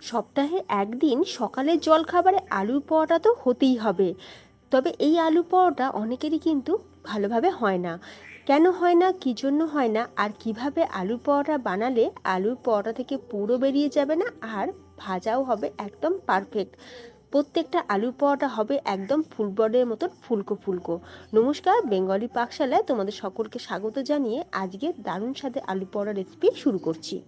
সপ্তাহে একদিন সকালের জলখাবারে আলুর পরোটা তো হতেই হবে। তবে এই আলু পরোটা অনেকেরই কিন্তু ভালোভাবে হয় না। কেন হয় না? কী জন্য হয় না? আর কীভাবে আলু পরোটা বানালে আলুর পরোটা থেকে পুরো বেরিয়ে যাবে না? আর ভাজাও হবে একদম পারফেক্ট প্রত্যেকটা আলু পরোটা হবে একদম ফুলবডের মতন ফুলকো ফুলকো। নমস্কার, বেঙ্গলি পাকশালায় তোমাদের সকলকে স্বাগত জানিয়ে আজকে দারুণ সাথে আলু পরোটা রেসিপি শুরু করছি।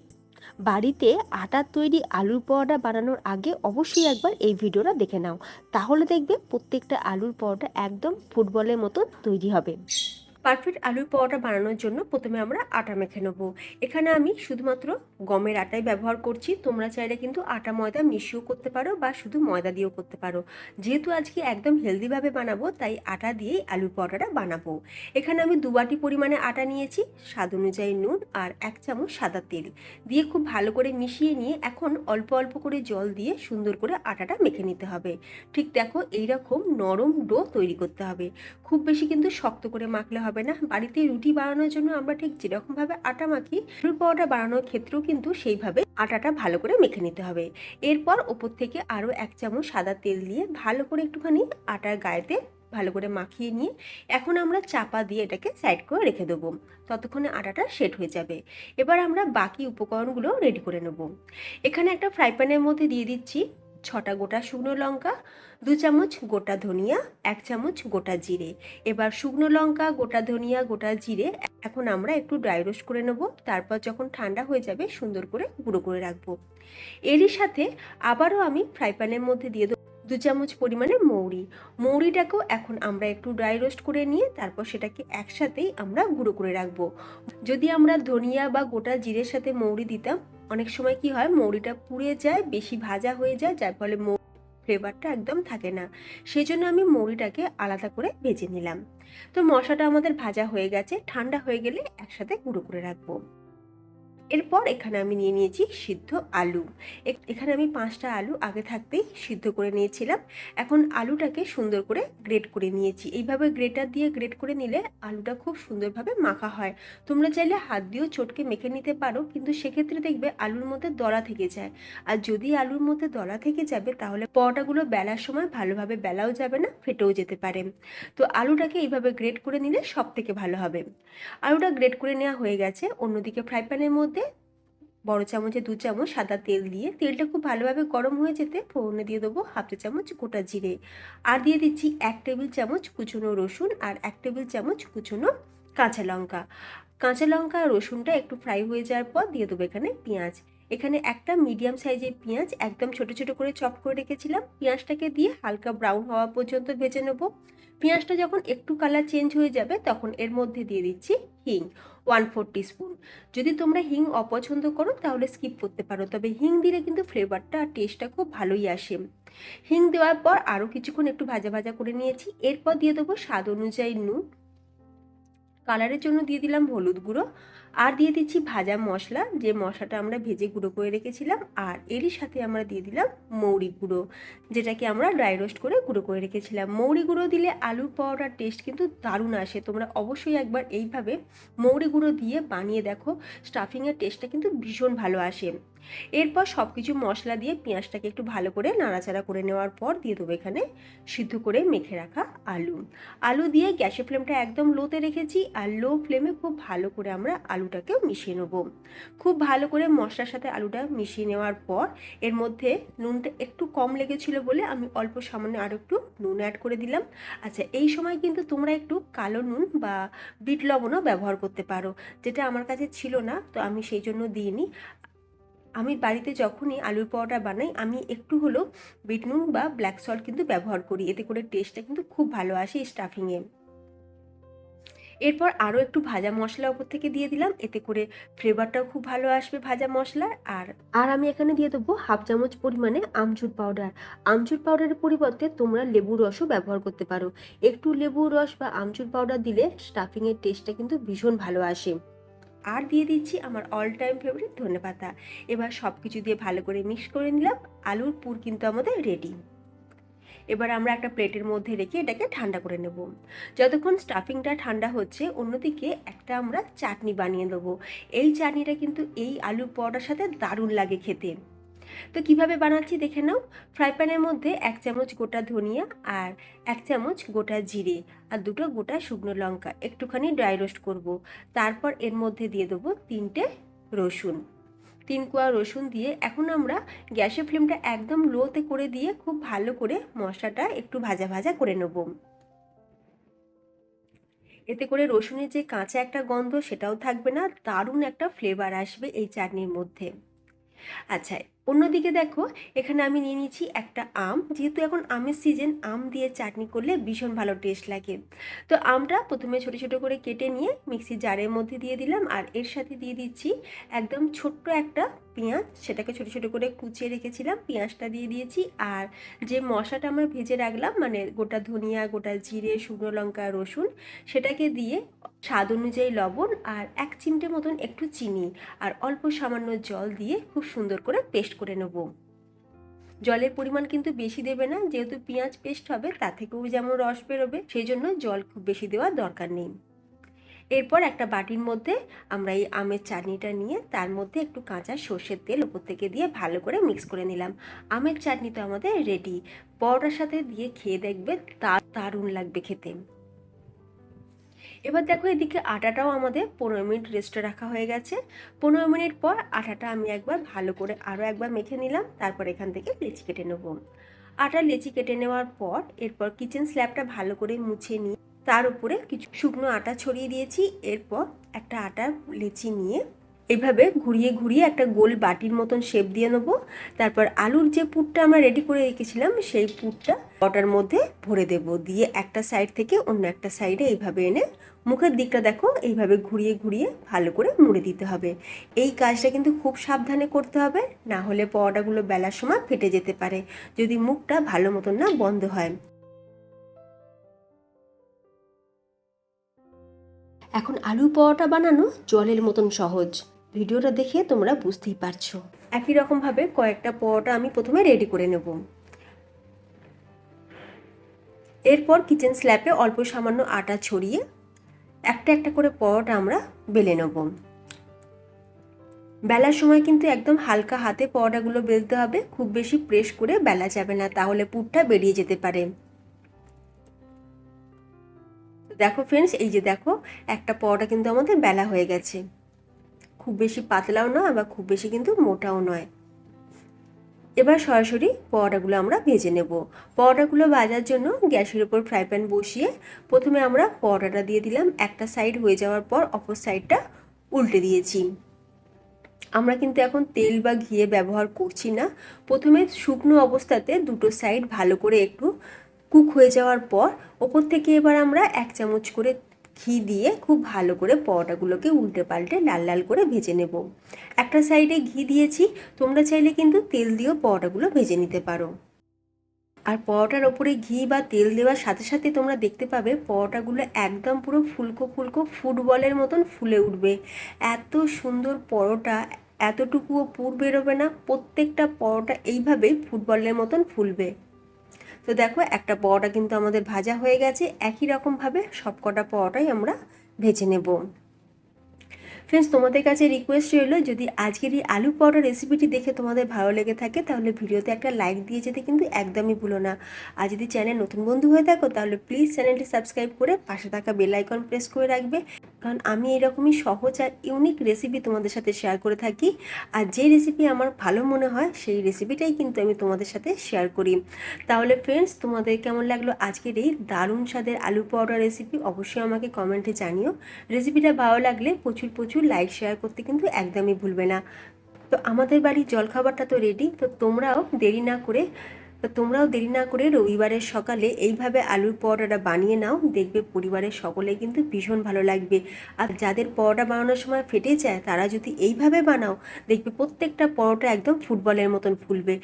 বাড়িতে আটার তৈরি, আলুর পরোটা বানানোর আগে অবশ্যই একবার এই ভিডিওটা দেখে নাও। তাহলে দেখবে প্রত্যেকটা আলুর পরোটা একদম ফুটবলের মতন তৈরি হবে। পারফেক্ট আলুর পরোটা বানানোর জন্য প্রথমে আমরা আটা মেখে নেব। এখানে আমি শুধুমাত্র গমের আটাই ব্যবহার করছি। তোমরা চাইলে কিন্তু আটা ময়দা মিশিয়েও করতে পারো বা শুধু ময়দা দিয়েও করতে পারো। যেহেতু আজকে একদম হেলদিভাবে বানাবো, তাই আটা দিয়েই আলুর পরোটাটা বানাবো। এখানে আমি দু বাটি পরিমাণে আটা নিয়েছি, স্বাদ অনুযায়ী নুন আর এক চামচ সাদা তেল। দিয়ে খুব ভালো করে মিশিয়ে নিয়ে এখন অল্প অল্প করে জল দিয়ে সুন্দর করে আটাটা মেখে নিতে হবে। ঠিক দেখো, এইরকম নরম ডো তৈরি করতে হবে। খুব বেশি কিন্তু শক্ত করে মাখলে হবে না। বাড়িতে রুটি বানানোর জন্য আমরা ঠিক যেরকমভাবে আটা মাখি আলুর পরোটা বানানোর ক্ষেত্রেও কিন্তু সেইভাবে আটাটা ভালো করে মেখে নিতে হবে। এরপর ওপর থেকে আরও এক চামচ সাদা তেল দিয়ে ভালো করে একটুখানি আটার গায়েতে ভালো করে মাখিয়ে নিয়ে এখন আমরা চাপা দিয়ে এটাকে সাইড করে রেখে দেবো। ততক্ষণে আটাটা সেট হয়ে যাবে। এবার আমরা বাকি উপকরণগুলো রেডি করে নেব। এখানে একটা ফ্রাই প্যানের মধ্যে দিয়ে দিচ্ছি। ছটা গোটা শুকনো লঙ্কা, দু চামচ গোটা ধনিয়া, এক চামচ গোটা জিরে। এবার শুকনো লঙ্কা, গোটা ধনিয়া, গোটা জিরে এখন আমরা একটু ড্রাই রোস্ট করে নেব। তারপর যখন ঠান্ডা হয়ে যাবে সুন্দর করে গুঁড়ো করে রাখব। এরই সাথে আবারও আমি ফ্রাই প্যানের মধ্যে দিয়ে দেবো দু চামচ পরিমাণে মৌরি। মৌরিটাকেও এখন আমরা একটু ড্রাই রোস্ট করে নিয়ে তারপর সেটাকে একসাথেই আমরা গুঁড়ো করে রাখব। যদি আমরা ধনিয়া বা গোটা জিরের সাথে মৌরি দিতাম অনেক সময় কি হয়, মৌরিটা পুড়ে যায়, বেশি ভাজা হয়ে যায়, যার ফলে মৌ ফ্লেভারটা একদম থাকে না। সেই জন্য আমি মৌরিটাকে আলাদা করে ভেজে নিলাম। তো মশলাটা আমাদের ভাজা হয়ে গেছে, ঠান্ডা হয়ে গেলে একসাথে গুঁড়ো করে রাখব। এরপর এখানে আমি নিয়ে নিয়েছি সিদ্ধ আলু। এখানে আমি পাঁচটা আলু আগে থাকতেই সিদ্ধ করে নিয়েছিলাম। এখন আলুটাকে সুন্দর করে গ্রেট করে নিয়েছি। এইভাবে গ্রেটার দিয়ে গ্রেট করে নিলে আলুটা খুব সুন্দরভাবে মাখা হয়। তোমরা চাইলে হাত দিয়েও চটকে মেখে নিতে পারো, কিন্তু সেক্ষেত্রে দেখবে আলুর মধ্যে দলা থেকে যায়। আর যদি আলুর মধ্যে দলা থেকে যাবে, তাহলে পরোটাগুলো বেলার সময় ভালোভাবে বেলাও যাবে না, ফেটেও যেতে পারে। তো আলুটাকে এইভাবে গ্রেট করে নিলে সব থেকে ভালো হবে। আলুটা গ্রেট করে নেওয়া হয়ে গেছে। অন্যদিকে ফ্রাই প্যানের মধ্যে বড় চামচে দু চামচ সাদা তেল দিয়ে, তেলটা খুব ভালোভাবে গরম হয়ে যেতে ফোড়নে দিয়ে দেবো হাফ চা চামচ গোটা জিরে। আর দিয়ে দিচ্ছি এক টেবিল চামচ কুচনো রসুন আর এক টেবিল চামচ কুচনো কাঁচা লঙ্কা। কাঁচা লঙ্কা আর রসুনটা একটু ফ্রাই হয়ে যাওয়ার পর দিয়ে দেবো এখানে পেঁয়াজ। এখানে একটা মিডিয়াম সাইজের পেঁয়াজ একদম ছোট ছোট করে চপ করে রেখেছিলাম। পেঁয়াজটাকে দিয়ে হালকা ব্রাউন হওয়া পর্যন্ত ভেজে নেব। পেঁয়াজটা যখন একটু কালার চেঞ্জ হয়ে যাবে তখন এর মধ্যে দিয়ে দিচ্ছি হিং। ওয়ান ফোর স্পুন যদি তোমরা হিং অপছন্দ করো, তাহলে স্কিপ করতে পারো। তবে হিং দিলে কিন্তু ফ্লেভারটা আর টেস্টটা খুব ভালোই আসে। হিং দেওয়ার পর আরও কিছুক্ষণ একটু ভাজা ভাজা করে নিয়েছি। এরপর দিয়ে দেবো স্বাদ অনুযায়ী নুন। কালারের জন্য দিয়ে দিলাম হলুদ গুঁড়ো। আর দিয়ে দিচ্ছি ভাজা মশলা, যে মশলাটা আমরা ভেজে গুঁড়ো করে রেখেছিলাম, আর এরই সাথে আমরা দিয়ে দিলাম মৌরি গুঁড়ো, যেটাকে আমরা ড্রাই রোস্ট করে গুঁড়ো করে রেখেছিলাম। মৌরি গুঁড়ো দিলে আলুর পরোটার টেস্ট কিন্তু দারুণ আসে। তোমরা অবশ্যই একবার এইভাবে মৌরি গুঁড়ো দিয়ে বানিয়ে দেখো স্টাফিংয়ের টেস্টটা কিন্তু ভীষণ ভালো আসে। এরপর সব কিছু মশলা দিয়ে পেঁয়াজটাকে একটু ভালো করে নাড়াচাড়া করে নেওয়ার পর দিয়ে দেবো এখানে সিদ্ধ করে মেখে রাখা আলু। আলু দিয়ে গ্যাসের ফ্লেমটা একদম লোতে রেখেছি, আর লো ফ্লেমে খুব ভালো করে আমরা আলুটাকেও মিশিয়ে নেব। খুব ভালো করে মশলার সাথে আলুটা মিশিয়ে নেওয়ার পর এর মধ্যে নুনটা একটু কম লেগেছিল বলে আমি অল্প সামান্য আরও একটু নুন অ্যাড করে দিলাম। আচ্ছা এই সময় কিন্তু তোমরা একটু কালো নুন বা বিট লবণও ব্যবহার করতে পারো, যেটা আমার কাছে ছিল না, তো আমি সেই জন্য দিইনি। আমি বাড়িতে যখনই আলুর পরোটা বানাই, আমি একটু হলেও বিট নুন বা ব্ল্যাক সল্ট কিন্তু ব্যবহার করি, এতে করে টেস্টটা কিন্তু খুব ভালো আসে স্টাফিংয়ে এরপর আরও একটু ভাজা মশলা ওপর থেকে দিয়ে দিলাম। এতে করে ফ্লেভারটাও খুব ভালো আসবে ভাজা মশলার আর আর আমি এখানে দিয়ে দেবো হাফ চামচ পরিমাণে আমচুর পাউডার আমচুর পাউডারের পরিবর্তে তোমরা লেবুর রসও ব্যবহার করতে পারো। একটু লেবুর রস বা আমচুর পাউডার দিলে স্টাফিংয়ের টেস্টটা কিন্তু ভীষণ ভালো আসে। আর দিয়ে দিচ্ছি আমার অল টাইম ফেভারিট ধনে পাতা এবার সব কিছু দিয়ে ভালো করে মিক্স করে নিলাম। আলুর পুর কিন্তু আমাদের রেডি এবার আমরা একটা প্লেটের মধ্যে রেখে এটাকে ঠান্ডা করে নেব। যতক্ষণ স্টাফিংটা ঠান্ডা হচ্ছে, অন্যদিকে একটা আমরা চাটনি বানিয়ে দেবো এই চাটনিটা কিন্তু এই আলু পরোটার সাথে দারুণ লাগে খেতে। তো কীভাবে বানাচ্ছি দেখে নাও। ফ্রাই প্যানের মধ্যে এক চামচ গোটা ধনিয়া আর এক চামচ গোটা জিরে আর দুটো গোটা শুকনো লঙ্কা। একটুখানি ড্রাই রোস্ট করব। তারপর এর মধ্যে দিয়ে দেবো তিনটে রসুন। তিন কোয়া রসুন দিয়ে এখন আমরা গ্যাসের ফ্লেমটা একদম লোতে করে দিয়ে খুব ভালো করে মশলাটা একটু ভাজা ভাজা করে নেব। এতে করে রসুনের যে কাঁচা একটা গন্ধ সেটাও থাকবে না, দারুণ একটা ফ্লেভার আসবে এই চাটনির মধ্যে। আচ্ছা অন্যদিকে দেখো, এখানে আমি নিয়ে নিয়েছি একটা আম। যেহেতু এখন আমের সিজন আম দিয়ে চাটনি করলে ভীষণ ভালো টেস্ট লাগে। তো আমটা প্রথমে ছোট ছোট করে কেটে নিয়ে মিক্সি জারের মধ্যে দিয়ে দিলাম। আর এর সাথে দিয়ে দিচ্ছি একদম ছোট্ট একটা পেঁয়াজ, সেটাকে ছোট ছোট করে কুচিয়ে রেখেছিলাম, পেঁয়াজটা দিয়ে দিয়েছি। আর যে মশলাটা আমরা ভেজে রাখলাম মানে গোটা ধনিয়া, গোটা জিরে, শুকনো লঙ্কা, রসুন, সেটাকে দিয়ে স্বাদ অনুযায়ী লবণ আর এক চিমটে মতন একটু চিনি আর অল্প সামান্য জল দিয়ে খুব সুন্দর করে পেস্ট করে নেব। জলের পরিমাণ কিন্তু বেশি দেবে না, যেহেতু পেঁয়াজ পেস্ট হবে, তা থেকেও যেমন রস বেরোবে, সেই জন্য জল খুব বেশি দেওয়ার দরকার নেই। এরপর একটা বাটির মধ্যে আমরা এই আমের চাটনিটা নিয়ে তার মধ্যে একটু কাঁচা সর্ষের তেল উপর থেকে দিয়ে ভালো করে মিক্স করে নিলাম। আমের চাটনি তো আমাদের রেডি পরোটার সাথে দিয়ে খেয়ে দেখবে তার দারুণ লাগবে খেতে। এবার দেখো এদিকে আটাটাও আমাদের পনেরো মিনিট রেস্টে রাখা হয়ে গেছে। পনেরো মিনিট পর আটাটা আমি একবার ভালো করে আরও একবার মেখে নিলাম, তারপর এখান থেকে লেচি কেটে নেব। আটা লেচি কেটে নেওয়ার পর এরপর কিচেন স্ল্যাবটা ভালো করে মুছে নিয়ে তার উপরে কিছু শুকনো আটা ছড়িয়ে দিয়েছি। এরপর একটা আটার লেচি নিয়ে এভাবে ঘুরিয়ে ঘুরিয়ে একটা গোল বাটির মতন শেপ দিয়ে নেব। তারপর আলুর যে পুরটা আমরা রেডি করে রেখেছিলাম, সেই পুরটা অটার মধ্যে ভরে দেব। দিয়ে একটা সাইড থেকে অন্য একটা সাইডে এইভাবে এনে মুখের দিকটা দেখো, এইভাবে ঘুরিয়ে ঘুরিয়ে ভালো করে মুড়ে দিতে হবে। এই কাজটা কিন্তু খুব সাবধানে করতে হবে, না হলে পরোটাগুলো বেলার সময় ফেটে যেতে পারে, যদি মুখটা ভালো মতন না বন্ধ হয়। এখন আলু পরোটা বানানো জলের মতন সহজ। ভিডিওটা দেখে তোমরা বুঝতেই পারছ। একই রকমভাবে কয়েকটা পরোটা আমি প্রথমে রেডি করে নেব। এরপর কিচেন স্ল্যাপে অল্প সামান্য আটা ছড়িয়ে একটা একটা করে পরোটা আমরা বেলে নেব। বেলার সময় কিন্তু একদম হালকা হাতে পরোটাগুলো বেলতে হবে। খুব বেশি প্রেস করে বেলা যাবে না, তাহলে পুরটা বেরিয়ে যেতে পারে। দেখো ফ্রেন্ডস এই যে দেখো, একটা পরোটা কিন্তু আমাদের বেলা হয়ে গেছে। খুব বেশি পাতলাও নয় আবার খুব বেশি কিন্তু মোটাও নয়। এবার সরাসরি পরোটাগুলো আমরা ভেজে নেব। পরোটাগুলো ভাজার জন্য গ্যাসের উপর ফ্রাই প্যান বসিয়ে প্রথমে আমরা পরোটাটা দিয়ে দিলাম। একটা সাইড হয়ে যাওয়ার পর অপর সাইডটা উল্টে দিয়েছি। আমরা কিন্তু এখন তেল বা ঘিয়ে ব্যবহার করছি না। প্রথমে শুকনো অবস্থাতে দুটো সাইড ভালো করে একটু কুক হয়ে যাওয়ার পর ওপর থেকে এবার আমরা এক চামচ করে ঘি দিয়ে খুব ভালো করে পরোটাগুলোকে উল্টে পাল্টে লাল লাল করে ভেজে নেব। একটা সাইডে ঘি দিয়েছি, তোমরা চাইলে কিন্তু তেল দিয়েও পরোটাগুলো ভেজে নিতে পারো। আর পরোটার ওপরে ঘি বা তেল দেওয়ার সাথে সাথে তোমরা দেখতে পাবে পরোটাগুলো একদম পুরো ফুলকো ফুলকো ফুটবলের মতন ফুলে উঠবে। এত সুন্দর পরোটা, এতটুকুও পুর বেরোবে না, প্রত্যেকটা পরোটা এইভাবেই ফুটবলের মতন ফুলবে। তো দেখো, একটা পরোটা কিন্তু আমাদের ভাজা হয়ে গেছে। একই রকমভাবে সবকটা পরোটাই আমরা ভেজে নেব। ফ্রেন্ডস তোমাদের কাছে রিকোয়েস্ট রইল, যদি আজকের এই আলু পরোটা রেসিপিটি দেখে তোমাদের ভালো লেগে থাকে, তাহলে ভিডিওতে একটা লাইক দিয়ে যেতে কিন্তু একদমই ভুলো না। আর যদি চ্যানেল নতুন বন্ধু হয়ে থাকো, তাহলে প্লিজ চ্যানেলটি সাবস্ক্রাইব করে পাশে থাকা বেল আইকন প্রেস করে রাখবে। কারণ আমি এরকমই সহজ আর ইউনিক রেসিপি তোমাদের সাথে শেয়ার করে থাকি। আর যে রেসিপি আমার ভালো মনে হয়, সেই রেসিপিটাই কিন্তু আমি তোমাদের সাথে শেয়ার করি। তাহলে ফ্রেন্ডস তোমাদের কেমন লাগল আজকের এই দারুণ স্বাদের আলু পরোটা রেসিপি অবশ্যই আমাকে কমেন্টে জানিও। রেসিপিটা ভালো লাগলে প্রচুর প্রচুর লাইক শেয়ার করতে কিন্তু একদমই ভুলবে না। তো আমাদের বাড়ির জলখাবারটা তো রেডি তো তোমরাও দেরি না করে তো তোমরাও দেরি না করে রবিবারের সকালে এইভাবে আলুর পরোটাটা বানিয়ে নাও। দেখবে পরিবারের সকলে কিন্তু ভীষণ ভালো লাগবে। আর যাদের পরোটা বানানোর সময় ফেটে যায়, তারা যদি এইভাবে বানাও, দেখবে প্রত্যেকটা পরোটা একদম ফুটবলের মতন ফুলবে।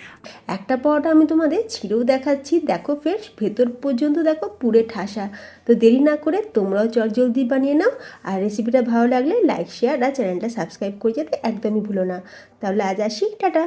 একটা পরোটা আমি তোমাদের ছিঁড়েও দেখাচ্ছি। দেখো ফের ভেতর পর্যন্ত দেখো পুরে ঠাসা। তো দেরি না করে তোমরাও চট জলদি বানিয়ে নাও। আর রেসিপিটা ভালো লাগলে লাইক শেয়ার আর চ্যানেলটা সাবস্ক্রাইব করে যেতে একদমই ভুলো না। তাহলে আজ আসি, টাটা।